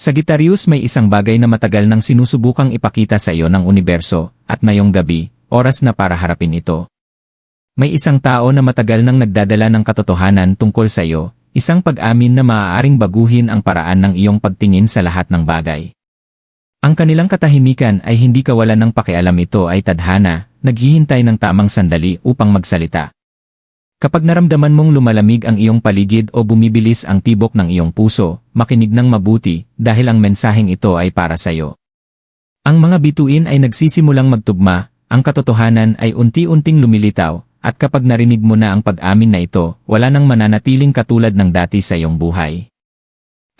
Sagittarius may isang bagay na matagal nang sinusubukang ipakita sa iyo ng universo, at ngayong gabi, oras na para harapin ito. May isang tao na matagal nang nagdadala ng katotohanan tungkol sa iyo, isang pag-amin na maaaring baguhin ang paraan ng iyong pagtingin sa lahat ng bagay. Ang kanilang katahimikan ay hindi kawalan ng pakialam ito ay tadhana, naghihintay ng tamang sandali upang magsalita. Kapag naramdaman mong lumalamig ang iyong paligid o bumibilis ang tibok ng iyong puso, makinig ng mabuti dahil ang mensaheng ito ay para sa iyo. Ang mga bituin ay nagsisimulang magtugma, ang katotohanan ay unti-unting lumilitaw, at kapag narinig mo na ang pag-amin na ito, wala nang mananatiling katulad ng dati sa iyong buhay.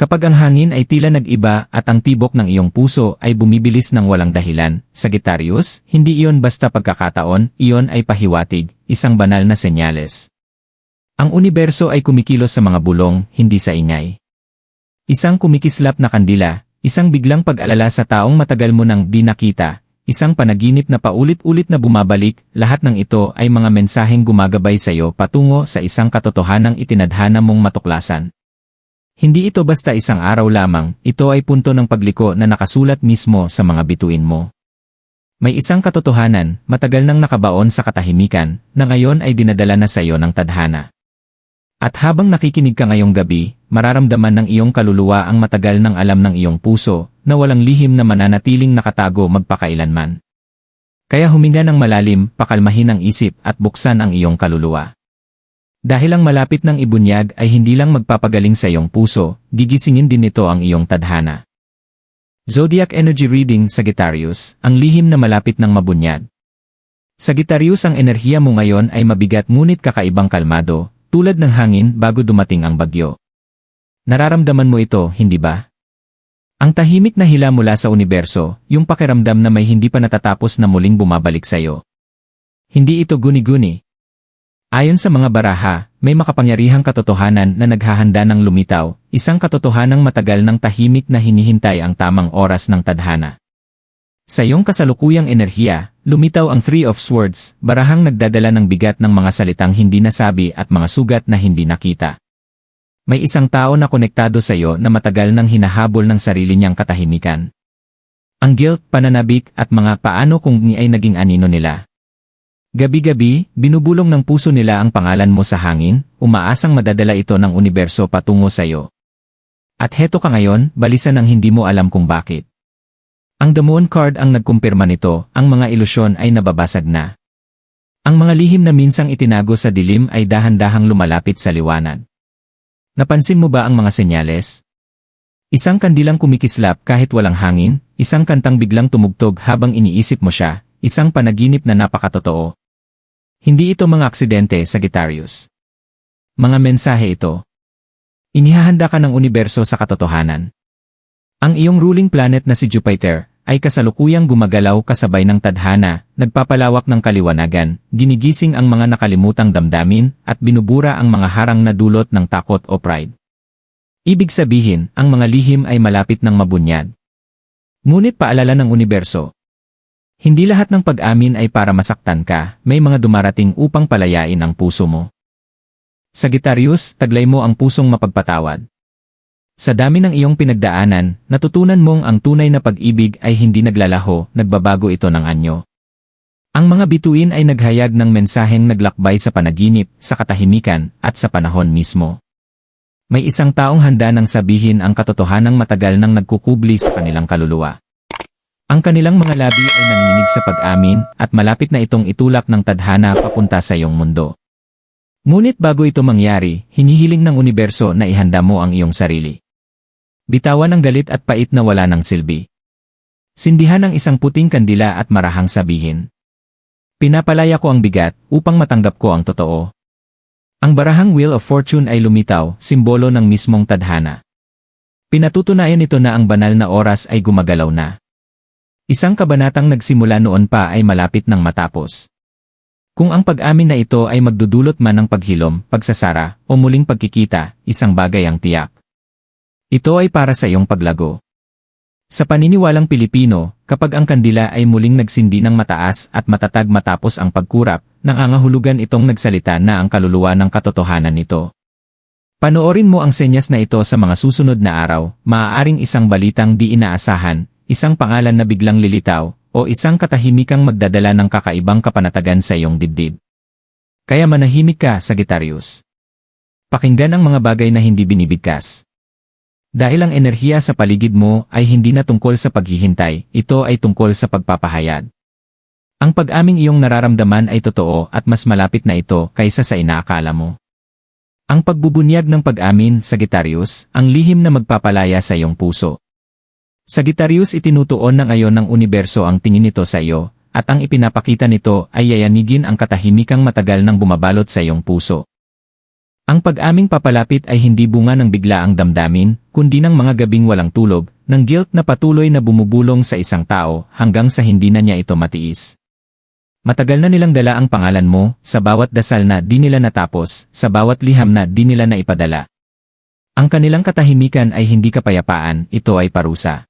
Kapag ang hangin ay tila nag-iba at ang tibok ng iyong puso ay bumibilis ng walang dahilan, Sagittarius, hindi iyon basta pagkakataon, iyon ay pahiwatig, isang banal na senyales. Ang universo ay kumikilos sa mga bulong, hindi sa ingay. Isang kumikislap na kandila, isang biglang pag-alala sa taong matagal mo nang di nakita, isang panaginip na paulit-ulit na bumabalik, lahat ng ito ay mga mensaheng gumagabay sa iyo patungo sa isang katotohanang itinadhana mong matuklasan. Hindi ito basta isang araw lamang, ito ay punto ng pagliko na nakasulat mismo sa mga bituin mo. May isang katotohanan, matagal nang nakabaon sa katahimikan, na ngayon ay dinadala na sa iyo ng tadhana. At habang nakikinig ka ngayong gabi, mararamdaman ng iyong kaluluwa ang matagal ng alam ng iyong puso, na walang lihim na mananatiling nakatago magpakailanman. Kaya huminga ng malalim, pakalmahin ang isip at buksan ang iyong kaluluwa. Dahil ang malapit ng ibunyag ay hindi lang magpapagaling sa iyong puso, gigisingin din nito ang iyong tadhana. Zodiac Energy Reading Sagittarius, ang lihim na malapit ng mabunyag. Sagittarius ang enerhiya mo ngayon ay mabigat ngunit kakaibang kalmado, tulad ng hangin bago dumating ang bagyo. Nararamdaman mo ito, hindi ba? Ang tahimik na hila mula sa universo, yung pakiramdam na may hindi pa natatapos na muling bumabalik sa iyo. Hindi ito guni-guni, Ayon sa mga baraha, may makapangyarihang katotohanan na naghahanda ng lumitaw, isang katotohanang matagal ng tahimik na hinihintay ang tamang oras ng tadhana. Sa iyong kasalukuyang enerhiya, lumitaw ang Three of Swords, barahang nagdadala ng bigat ng mga salitang hindi nasabi at mga sugat na hindi nakita. May isang tao na konektado sa iyo na matagal nang hinahabol ng sarili niyang katahimikan. Ang guilt, pananabik at mga paano kung ni ay naging anino nila, Gabi-gabi, binubulong ng puso nila ang pangalan mo sa hangin, umaasang madadala ito ng universo patungo sa iyo. At heto ka ngayon, balisan ng hindi mo alam kung bakit. Ang The Moon card ang nagkumpirma nito, ang mga ilusyon ay nababasag na. Ang mga lihim na minsang itinago sa dilim ay dahan-dahang lumalapit sa liwanag. Napansin mo ba ang mga senyales? Isang kandilang kumikislap kahit walang hangin, isang kantang biglang tumugtog habang iniisip mo siya, isang panaginip na napakatotoo, hindi ito mga aksidente, Sagittarius. Mga mensahe ito. Inihahanda ka ng universo sa katotohanan. Ang iyong ruling planet na si Jupiter ay kasalukuyang gumagalaw kasabay ng tadhana, nagpapalawak ng kaliwanagan, ginigising ang mga nakalimutang damdamin, at binubura ang mga harang na dulot ng takot o pride. Ibig sabihin, ang mga lihim ay malapit ng mabunyad. Ngunit paalala ng universo, hindi lahat ng pag-amin ay para masaktan ka, may mga dumarating upang palayain ang puso mo. Sagittarius, taglay mo ang pusong mapagpatawad. Sa dami ng iyong pinagdaanan, natutunan mong ang tunay na pag-ibig ay hindi naglalaho, nagbabago ito ng anyo. Ang mga bituin ay naghayag ng mensaheng naglakbay sa panaginip, sa katahimikan, at sa panahon mismo. May isang taong handa ng sabihin ang katotohanang matagal nang nagkukubli sa kanilang kaluluwa. Ang kanilang mga labi ay nanginig sa pag-amin at malapit na itong itulak ng tadhana papunta sa iyong mundo. Ngunit bago ito mangyari, hinihiling ng universo na ihanda mo ang iyong sarili. Bitawan ang galit at pait na wala ng silbi. Sindihan ang isang puting kandila at marahang sabihin. Pinapalaya ko ang bigat upang matanggap ko ang totoo. Ang barahang Wheel of Fortune ay lumitaw, simbolo ng mismong tadhana. Pinatutunayan ito na ang banal na oras ay gumagalaw na. Isang kabanatang nagsimula noon pa ay malapit ng matapos. Kung ang pag-amin na ito ay magdudulot man ng paghilom, pagsasara, o muling pagkikita, isang bagay ang tiyak. Ito ay para sa iyong paglago. Sa paniniwalang Pilipino, kapag ang kandila ay muling nagsindi ng mataas at matatag matapos ang pagkurap, nangangahulugan itong nagsalita na ang kaluluwa ng katotohanan nito. Panoorin mo ang senyas na ito sa mga susunod na araw, maaaring isang balitang di inaasahan, isang pangalan na biglang lilitaw, o isang katahimikang magdadala ng kakaibang kapanatagan sa iyong dibdib. Kaya manahimik ka, Sagittarius. Pakinggan ang mga bagay na hindi binibigkas. Dahil ang enerhiya sa paligid mo ay hindi na tungkol sa paghihintay, ito ay tungkol sa pagpapahayag. Ang pag-aming iyong nararamdaman ay totoo at mas malapit na ito kaysa sa inaakala mo. Ang pagbubunyag ng pag-amin, Sagittarius, ang lihim na magpapalaya sa iyong puso. Sagittarius itinutuon ng ayon ng universo ang tingin nito sa iyo, at ang ipinapakita nito ay yayanigin ang katahimikang matagal ng bumabalot sa iyong puso. Ang pag-aming papalapit ay hindi bunga ng bigla ang damdamin, kundi ng mga gabing walang tulog, ng guilt na patuloy na bumubulong sa isang tao hanggang sa hindi na niya ito matiis. Matagal na nilang dala ang pangalan mo, sa bawat dasal na di nila natapos, sa bawat liham na di nila naipadala. Ang kanilang katahimikan ay hindi kapayapaan, ito ay parusa.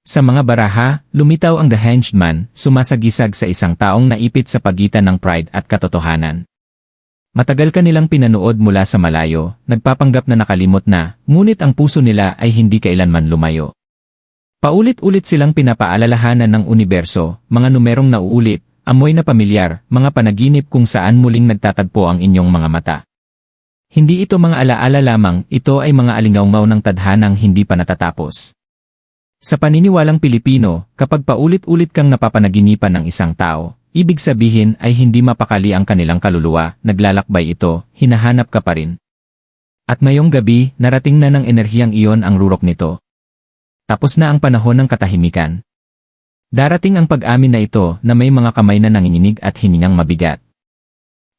Sa mga baraha, lumitaw ang The Hanged Man, sumasagisag sa isang taong naipit sa pagitan ng pride at katotohanan. Matagal ka nilang pinanood mula sa malayo, nagpapanggap na nakalimot na, ngunit ang puso nila ay hindi kailanman lumayo. Paulit-ulit silang pinapaalalahanan ng universo, mga numerong nauulit, amoy na pamilyar, mga panaginip kung saan muling nagtatagpo ang inyong mga mata. Hindi ito mga alaala lamang, ito ay mga alingawmaw ng tadhanang hindi pa natatapos. Sa paniniwalang Pilipino, kapag paulit-ulit kang napapanaginipan ng isang tao, ibig sabihin ay hindi mapakali ang kanilang kaluluwa, naglalakbay ito, hinahanap ka pa rin. At ngayong gabi, narating na ng enerhiyang iyon ang rurok nito. Tapos na ang panahon ng katahimikan. Darating ang pag-amin na ito na may mga kamay na nanginginig at hiningang mabigat.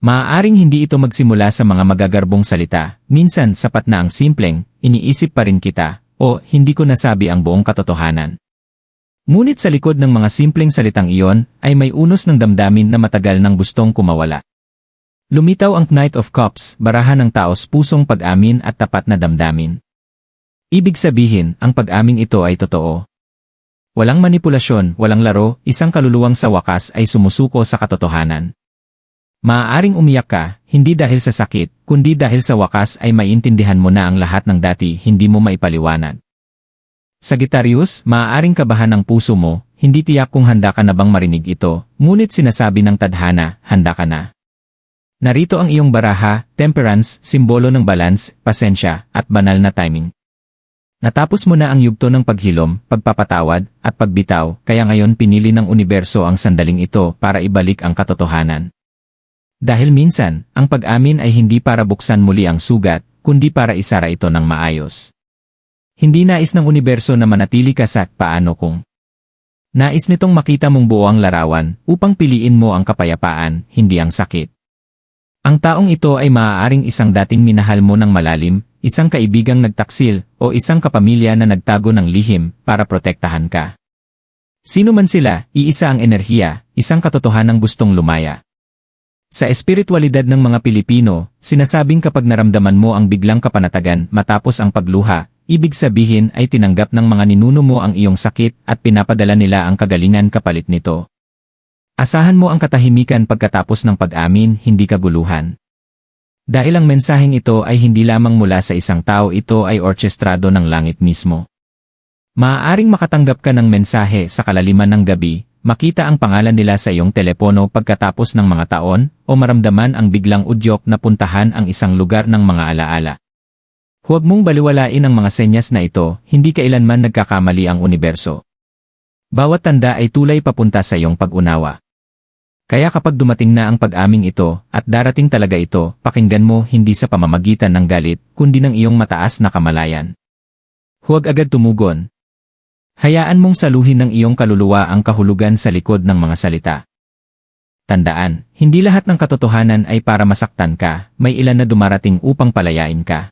Maaaring hindi ito magsimula sa mga magagarbong salita, minsan sapat na ang simpleng, iniisip pa rin kita, o hindi ko nasabi ang buong katotohanan. Ngunit sa likod ng mga simpleng salitang iyon, ay may unos ng damdamin na matagal nang gustong kumawala. Lumitaw ang Knight of Cups, barahan ng taos pusong pag-amin at tapat na damdamin. Ibig sabihin, ang pag-aming ito ay totoo, Walang manipulasyon, walang laro, isang kaluluwang sa wakas ay sumusuko sa katotohanan. Maaaring umiyak ka, hindi dahil sa sakit, kundi dahil sa wakas ay maintindihan mo na ang lahat ng dati hindi mo maipaliwanag. Sagittarius, maaaring kabahan ng puso mo, hindi tiyak kung handa ka na bang marinig ito, ngunit sinasabi ng tadhana, handa ka na. Narito ang iyong baraha, temperance, simbolo ng balance, pasensya, at banal na timing. Natapos mo na ang yugto ng paghilom, pagpapatawad, at pagbitaw, kaya ngayon pinili ng universo ang sandaling ito para ibalik ang katotohanan. Dahil minsan, ang pag-amin ay hindi para buksan muli ang sugat, kundi para isara ito ng maayos. Hindi nais ng universo na manatili ka sa paano kung. Nais nitong makita mong buo ang larawan upang piliin mo ang kapayapaan, hindi ang sakit. Ang taong ito ay maaaring isang dating minahal mo ng malalim, isang kaibigang nagtaksil, o isang kapamilya na nagtago ng lihim para protektahan ka. Sino man sila, iisa ang enerhiya, isang katotohanang gustong lumaya. Sa espiritualidad ng mga Pilipino, sinasabing kapag naramdaman mo ang biglang kapanatagan matapos ang pagluha, ibig sabihin ay tinanggap ng mga ninuno mo ang iyong sakit at pinapadala nila ang kagalingan kapalit nito. Asahan mo ang katahimikan pagkatapos ng pag-amin, hindi kaguluhan. Dahil ang mensaheng ito ay hindi lamang mula sa isang tao ito ay orkestrado ng langit mismo. Maaaring makatanggap ka ng mensahe sa kalaliman ng gabi, makita ang pangalan nila sa iyong telepono pagkatapos ng mga taon, o maramdaman ang biglang udyok na puntahan ang isang lugar ng mga alaala. Huwag mong baliwalain ang mga senyas na ito, hindi kailanman nagkakamali ang universo. Bawat tanda ay tulay papunta sa iyong pag-unawa. Kaya kapag dumating na ang pag-aming ito, at darating talaga ito, pakinggan mo hindi sa pamamagitan ng galit, kundi ng iyong mataas na kamalayan. Huwag agad tumugon. Hayaan mong saluhin ng iyong kaluluwa ang kahulugan sa likod ng mga salita. Tandaan, hindi lahat ng katotohanan ay para masaktan ka, may ilan na dumarating upang palayain ka.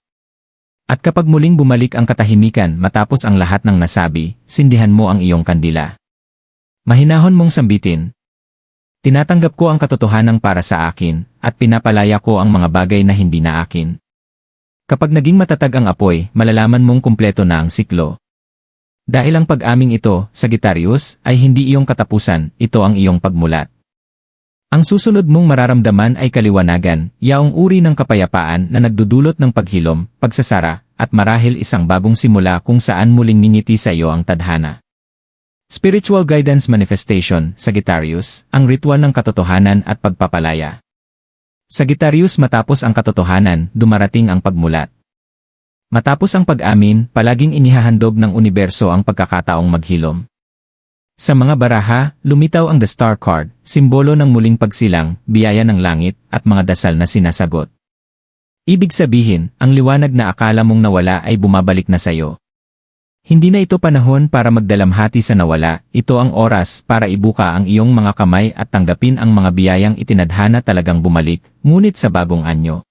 At kapag muling bumalik ang katahimikan matapos ang lahat ng nasabi, sindihan mo ang iyong kandila. Mahinahon mong sambitin, Tinatanggap ko ang katotohanan para sa akin, at pinapalaya ko ang mga bagay na hindi na akin. Kapag naging matatag ang apoy, malalaman mong kumpleto na ang siklo. Dahil ang pag-aming ito, Sagittarius, ay hindi iyong katapusan, ito ang iyong pagmulat. Ang susunod mong mararamdaman ay kaliwanagan, yaong uri ng kapayapaan na nagdudulot ng paghilom, pagsasara, at marahil isang bagong simula kung saan muling ningiti sa iyo ang tadhana. Spiritual Guidance Manifestation, Sagittarius, ang ritual ng katotohanan at pagpapalaya. Sagittarius matapos ang katotohanan, dumarating ang pagmulat. Matapos ang pag-amin, palaging inihahandog ng universo ang pagkakataong maghilom. Sa mga baraha, lumitaw ang The Star Card, simbolo ng muling pagsilang, biyaya ng langit, at mga dasal na sinasagot. Ibig sabihin, ang liwanag na akala mong nawala ay bumabalik na sayo. Hindi na ito panahon para magdalamhati sa nawala, ito ang oras para ibuka ang iyong mga kamay at tanggapin ang mga biyayang itinadhana talagang bumalik, ngunit sa bagong anyo.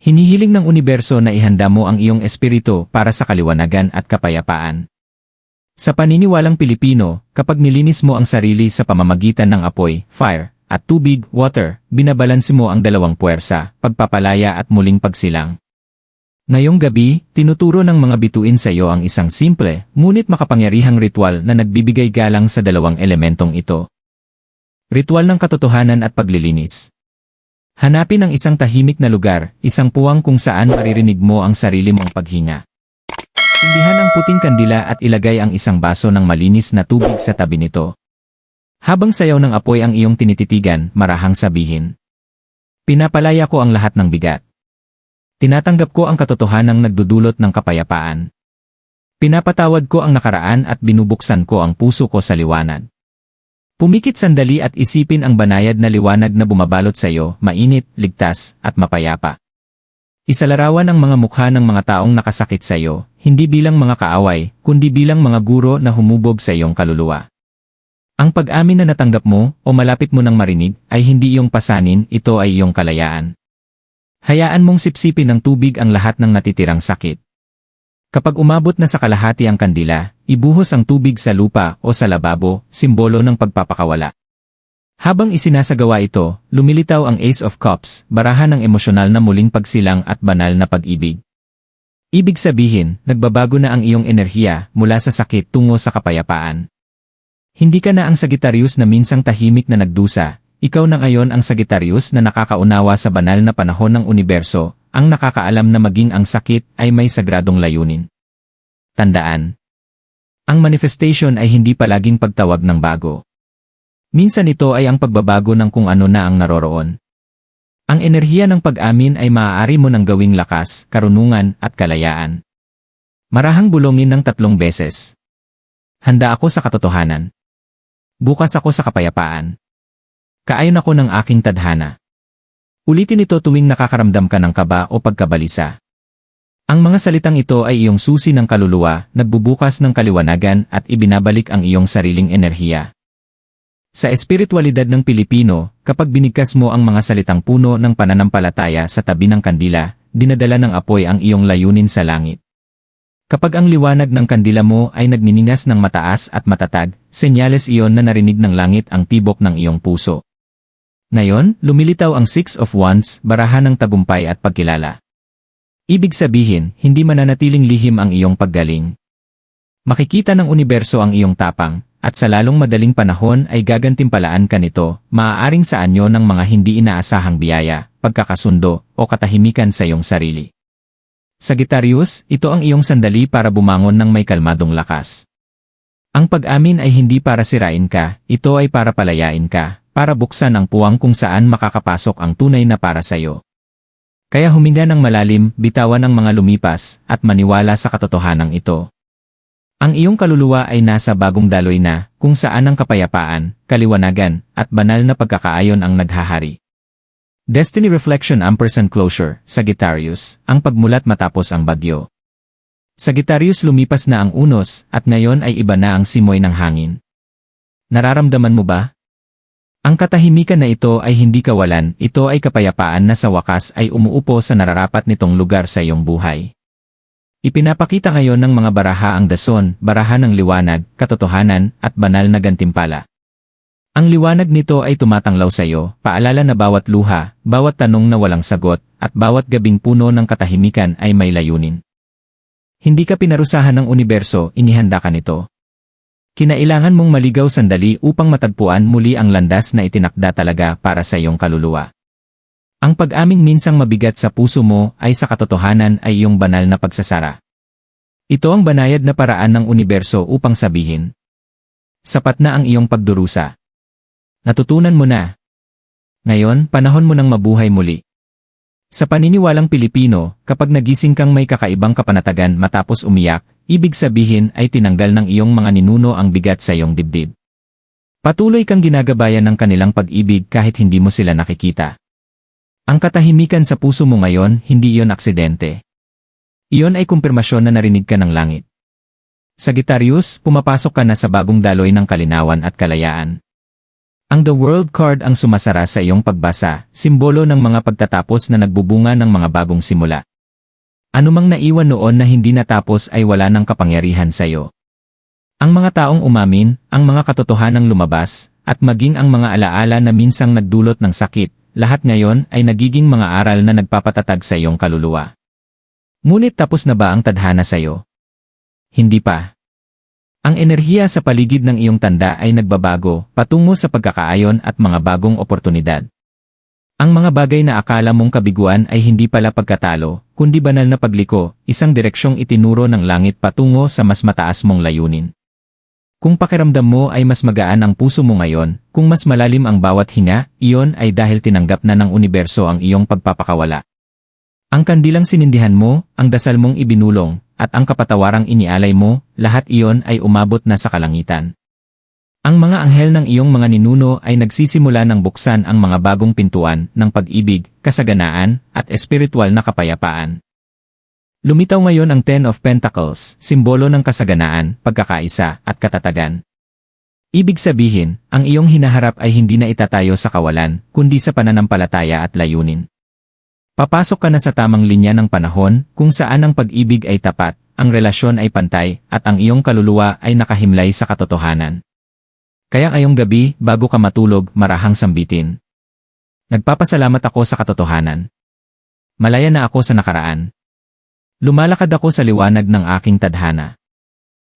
Hinihiling ng universo na ihanda mo ang iyong espiritu para sa kaliwanagan at kapayapaan. Sa paniniwalang Pilipino, kapag nilinis mo ang sarili sa pamamagitan ng apoy, fire, at tubig, water, binabalanse mo ang dalawang puwersa, pagpapalaya at muling pagsilang. Ngayong gabi, tinuturo ng mga bituin sa iyo ang isang simple, ngunit makapangyarihang ritual na nagbibigay galang sa dalawang elementong ito. Ritual ng katotohanan at paglilinis. Hanapin ang isang tahimik na lugar, isang puwang kung saan maririnig mo ang sarili mong paghinga. Sindihan ang puting kandila at ilagay ang isang baso ng malinis na tubig sa tabi nito. Habang sayaw ng apoy ang iyong tinititigan, marahang sabihin. Pinapalaya ko ang lahat ng bigat. Tinatanggap ko ang katotohanang nagdudulot ng kapayapaan. Pinapatawad ko ang nakaraan at binubuksan ko ang puso ko sa liwanag. Pumikit sandali at isipin ang banayad na liwanag na bumabalot sa iyo, mainit, ligtas, at mapayapa. Isalarawan ang mga mukha ng mga taong nakasakit sa iyo, hindi bilang mga kaaway, kundi bilang mga guro na humubog sa iyong kaluluwa. Ang pag-amin na natanggap mo o malapit mo nang marinig ay hindi iyong pasanin, ito ay iyong kalayaan. Hayaan mong sipsipin ng tubig ang lahat ng natitirang sakit. Kapag umabot na sa kalahati ang kandila, ibuhos ang tubig sa lupa o sa lababo, simbolo ng pagpapakawala. Habang isinasagawa ito, lumilitaw ang Ace of Cups, barahan ng emosyonal na muling pagsilang at banal na pag-ibig. Ibig sabihin, nagbabago na ang iyong enerhiya mula sa sakit tungo sa kapayapaan. Hindi ka na ang Sagittarius na minsang tahimik na nagdusa, ikaw na ngayon ang Sagittarius na nakakaunawa sa banal na panahon ng universo, ang nakakaalam na maging ang sakit ay may sagradong layunin. Tandaan. Ang manifestation ay hindi palaging pagtawag ng bago. Minsan ito ay ang pagbabago ng kung ano na ang naroroon. Ang enerhiya ng pag-amin ay maaari mo nang gawing lakas, karunungan, at kalayaan. Marahang bulongin ng tatlong beses. Handa ako sa katotohanan. Bukas ako sa kapayapaan. Kaayon ako ng aking tadhana. Ulitin ito tuwing nakakaramdam ka ng kaba o pagkabalisa. Ang mga salitang ito ay iyong susi ng kaluluwa, nagbubukas ng kaliwanagan at ibinabalik ang iyong sariling enerhiya. Sa espiritualidad ng Pilipino, kapag binigkas mo ang mga salitang puno ng pananampalataya sa tabi ng kandila, dinadala ng apoy ang iyong layunin sa langit. Kapag ang liwanag ng kandila mo ay nagniningas ng mataas at matatag, senyales iyon na narinig ng langit ang tibok ng iyong puso. Ngayon, lumilitaw ang Six of Wands, barahan ng tagumpay at pagkilala. Ibig sabihin, hindi mananatiling lihim ang iyong paggaling. Makikita ng universo ang iyong tapang, at sa lalong madaling panahon ay gagantimpalaan ka nito, maaaring sa anyo ng mga hindi inaasahang biyaya, pagkakasundo, o katahimikan sa iyong sarili. Sagittarius, ito ang iyong sandali para bumangon ng may kalmadong lakas. Ang pag-amin ay hindi para sirain ka, ito ay para palayain ka, para buksan ang puwang kung saan makakapasok ang tunay na para sa iyo. Kaya huminga ng malalim, bitawan ang mga lumipas, at maniwala sa katotohanan ito. Ang iyong kaluluwa ay nasa bagong daloy na, kung saan ang kapayapaan, kaliwanagan, at banal na pagkakaayon ang naghahari. Destiny Reflection Ampersand Closure, Sagittarius, ang pagmulat matapos ang bagyo. Sagittarius lumipas na ang unos, at ngayon ay iba na ang simoy ng hangin. Nararamdaman mo ba? Ang katahimikan na ito ay hindi kawalan, ito ay kapayapaan na sa wakas ay umuupo sa nararapat nitong lugar sa iyong buhay. Ipinapakita ngayon ng mga baraha ang dason, baraha ng liwanag, katotohanan, at banal na gantimpala. Ang liwanag nito ay tumatanglaw sa iyo, paalala na bawat luha, bawat tanong na walang sagot, at bawat gabing puno ng katahimikan ay may layunin. Hindi ka pinarusahan ng universo, inihanda ka nito. Kinailangan mong maligaw sandali upang matagpuan muli ang landas na itinakda talaga para sa iyong kaluluwa. Ang pag-aming minsang mabigat sa puso mo ay sa katotohanan ay iyong banal na pagsasara. Ito ang banayad na paraan ng universo upang sabihin. Sapat na ang iyong pagdurusa. Natutunan mo na. Ngayon, panahon mo nang mabuhay muli. Sa paniniwalang Pilipino, kapag nagising kang may kakaibang kapanatagan matapos umiyak, ibig sabihin ay tinanggal ng iyong mga ninuno ang bigat sa iyong dibdib. Patuloy kang ginagabayan ng kanilang pag-ibig kahit hindi mo sila nakikita. Ang katahimikan sa puso mo ngayon, hindi iyon aksidente. Iyon ay kumpirmasyon na narinig ka ng langit. Sagittarius, pumapasok ka na sa bagong daloy ng kalinawan at kalayaan. Ang The World card ang sumasara sa iyong pagbasa, simbolo ng mga pagtatapos na nagbubunga ng mga bagong simula. Anumang naiwan noon na hindi natapos ay wala ng kapangyarihan sa iyo. Ang mga taong umamin, ang mga katotohanang lumabas, at maging ang mga alaala na minsang nagdulot ng sakit, lahat ngayon ay nagiging mga aral na nagpapatatag sa iyong kaluluwa. Ngunit tapos na ba ang tadhana sa iyo? Hindi pa. Ang enerhiya sa paligid ng iyong tanda ay nagbabago patungo sa pagkakaayon at mga bagong oportunidad. Ang mga bagay na akala mong kabiguan ay hindi pala pagkatalo, kundi banal na pagliko, isang direksyong itinuro ng langit patungo sa mas mataas mong layunin. Kung pakiramdam mo ay mas magaan ang puso mo ngayon, kung mas malalim ang bawat hinga, iyon ay dahil tinanggap na ng universo ang iyong pagpapakawala. Ang kandilang sinindihan mo, ang dasal mong ibinulong, at ang kapatawarang inialay mo, lahat iyon ay umabot na sa kalangitan. Ang mga anghel ng iyong mga ninuno ay nagsisimula ng buksan ang mga bagong pintuan ng pag-ibig, kasaganaan, at espiritual na kapayapaan. Lumitaw ngayon ang Ten of Pentacles, simbolo ng kasaganaan, pagkakaisa, at katatagan. Ibig sabihin, ang iyong hinaharap ay hindi na itatayo sa kawalan, kundi sa pananampalataya at layunin. Papasok ka na sa tamang linya ng panahon kung saan ang pag-ibig ay tapat, ang relasyon ay pantay, at ang iyong kaluluwa ay nakahimlay sa katotohanan. Kaya ngayong gabi, bago ka matulog, marahang sambitin. Nagpapasalamat ako sa katotohanan. Malaya na ako sa nakaraan. Lumalakad ako sa liwanag ng aking tadhana.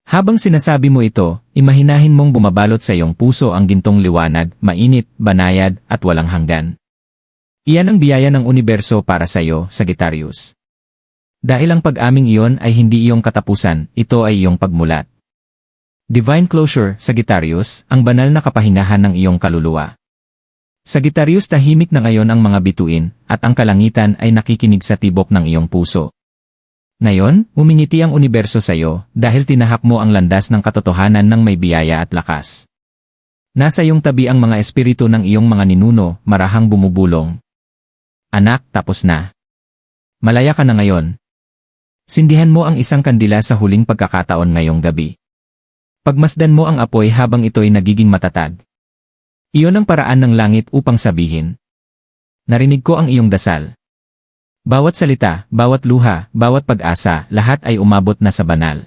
Habang sinasabi mo ito, imahinahin mong bumabalot sa iyong puso ang gintong liwanag, mainit, banayad, at walang hanggan. Iyan ang biyaya ng universo para sa iyo, Sagittarius. Dahil ang pag-aming iyon ay hindi iyong katapusan, ito ay iyong pagmulat. Divine Closure, Sagittarius, ang banal na kapahingahan ng iyong kaluluwa. Sagittarius tahimik na ngayon ang mga bituin, at ang kalangitan ay nakikinig sa tibok ng iyong puso. Ngayon, umingiti ang universo sa iyo dahil tinahak mo ang landas ng katotohanan ng may biyaya at lakas. Nasa iyong tabi ang mga espiritu ng iyong mga ninuno, marahang bumubulong, Anak, tapos na. Malaya ka na ngayon. Sindihan mo ang isang kandila sa huling pagkakataon ngayong gabi. Pagmasdan mo ang apoy habang ito'y nagiging matatag. Iyon ang paraan ng langit upang sabihin. Narinig ko ang iyong dasal. Bawat salita, bawat luha, bawat pag-asa, lahat ay umabot na sa banal.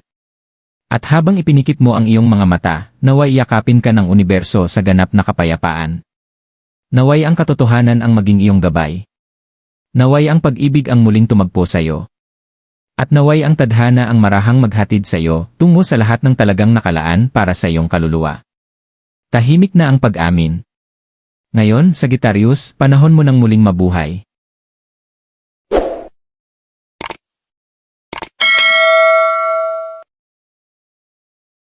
At habang ipinikit mo ang iyong mga mata, naway yakapin ka ng universo sa ganap na kapayapaan. Naway ang katotohanan ang maging iyong gabay. Naway ang pag-ibig ang muling tumagpo sa iyo. At naway ang tadhana ang marahang maghatid sa iyo tungo sa lahat ng talagang nakalaan para sa iyong kaluluwa. Tahimik na ang pag-amin. Ngayon, Sagittarius, panahon mo nang muling mabuhay.